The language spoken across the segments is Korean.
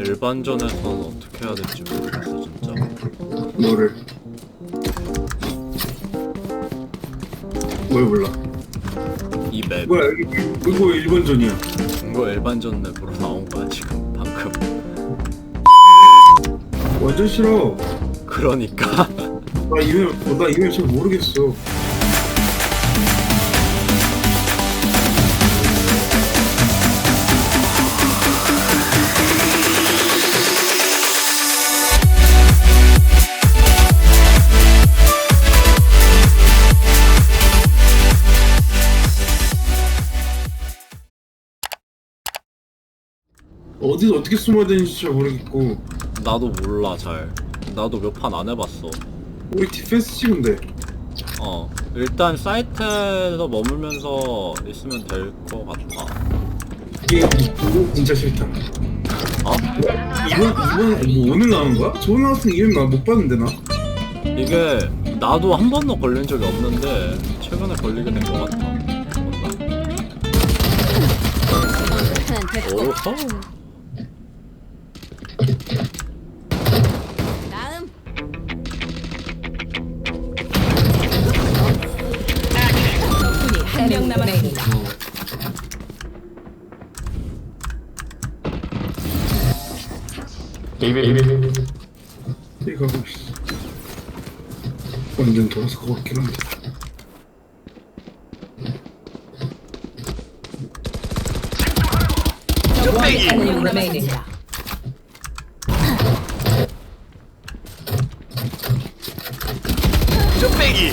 일반전에서는 어떻게 해야 될지 모르겠어 진짜. 뭐를. 뭘 몰라? 이맵. 뭐야 여기 이거 일본전이야. 이거 일반전 맵으로 나온 거야 지금 방금. 완전 싫어. 그러니까. 나 이메일 어, 나 이메일 잘 모르겠어 어디서 어떻게 숨어야 되는지 잘 모르겠고. 나도 몰라 잘. 나도 몇 판 안 해봤어. 우리 디펜스 찍은데. 어 일단 사이트에서 머물면서 있으면 될 것 같아. 이게 이거 진짜 싫다. 어? 이번 이번 뭐 오늘 나온 거야? 저번 나왔으면 이름 나못 봤는데 나? 이게 나도 한 번도 걸린 적이 없는데 최근에 걸리게 된 것 같아. 뭔가. 오호 남았습니다. 있어 완전 돌아서 가고 있긴 한데. 적군이 한명 남았습니다.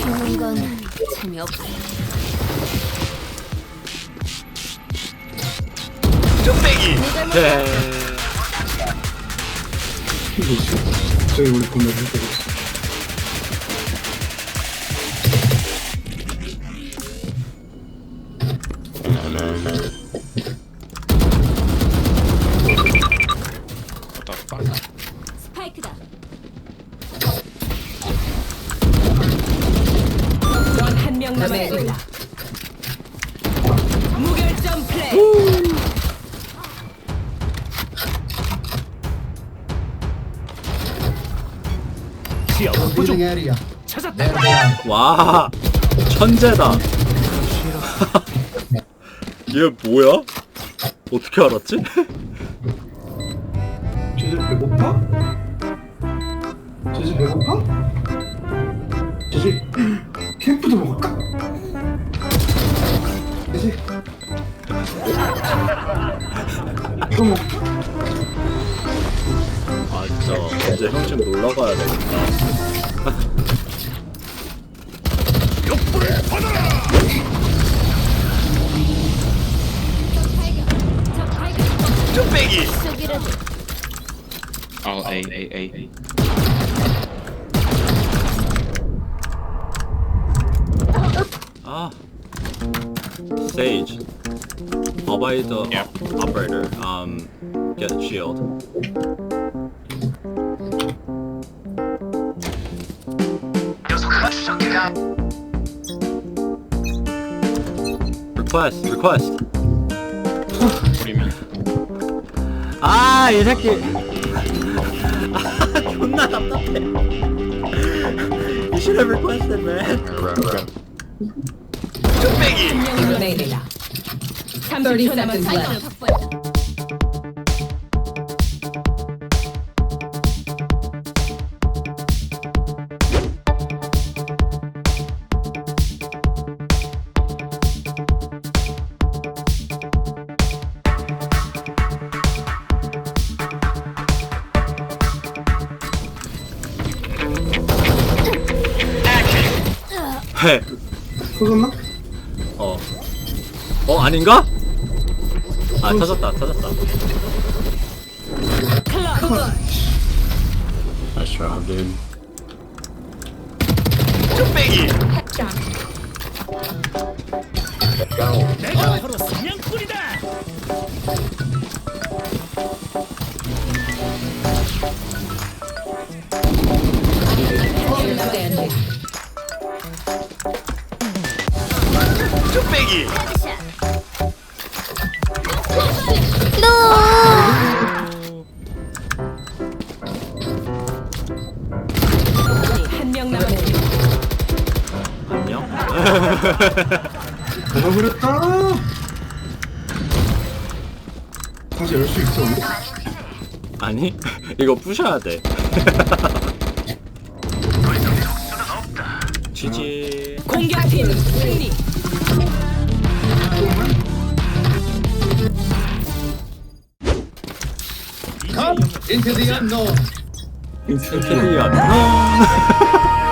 보는 건 재미없 어. 네. 저기 우리 건너 할 때가 있어 스파이크다. 한명 남았습니다. Area. There they are. 와 천재다 얘 뭐야? 어떻게 알았지? 쟤들 배고파? 쟤들 배고파? 쟤들 캠프도 먹을까? 쟤들 이거 먹 아 진짜 이제 형좀 놀러 가야 되겠다 쑥이라도 Oh, A, A, A. 아 Sage Avoid the Yeah. operator um get shield Request request What do you mean? 아, 이 새끼. 아, 존나 답답해. You should have requested, man. 한명 남았습니다. 30초 남았습니다. 확보 앞에 터졌나? 어. 어 아닌가? 아 터졌다 터졌다. Nice job, dude. 내가 바로 사냥꾼이다. 빼기. 한 명 남았습니다. 내가 그랬다. 다시 열 수 있어. 아니 이거 부셔야 돼. 지지. 공격팀 승리. Come into the unknown. Into the unknown.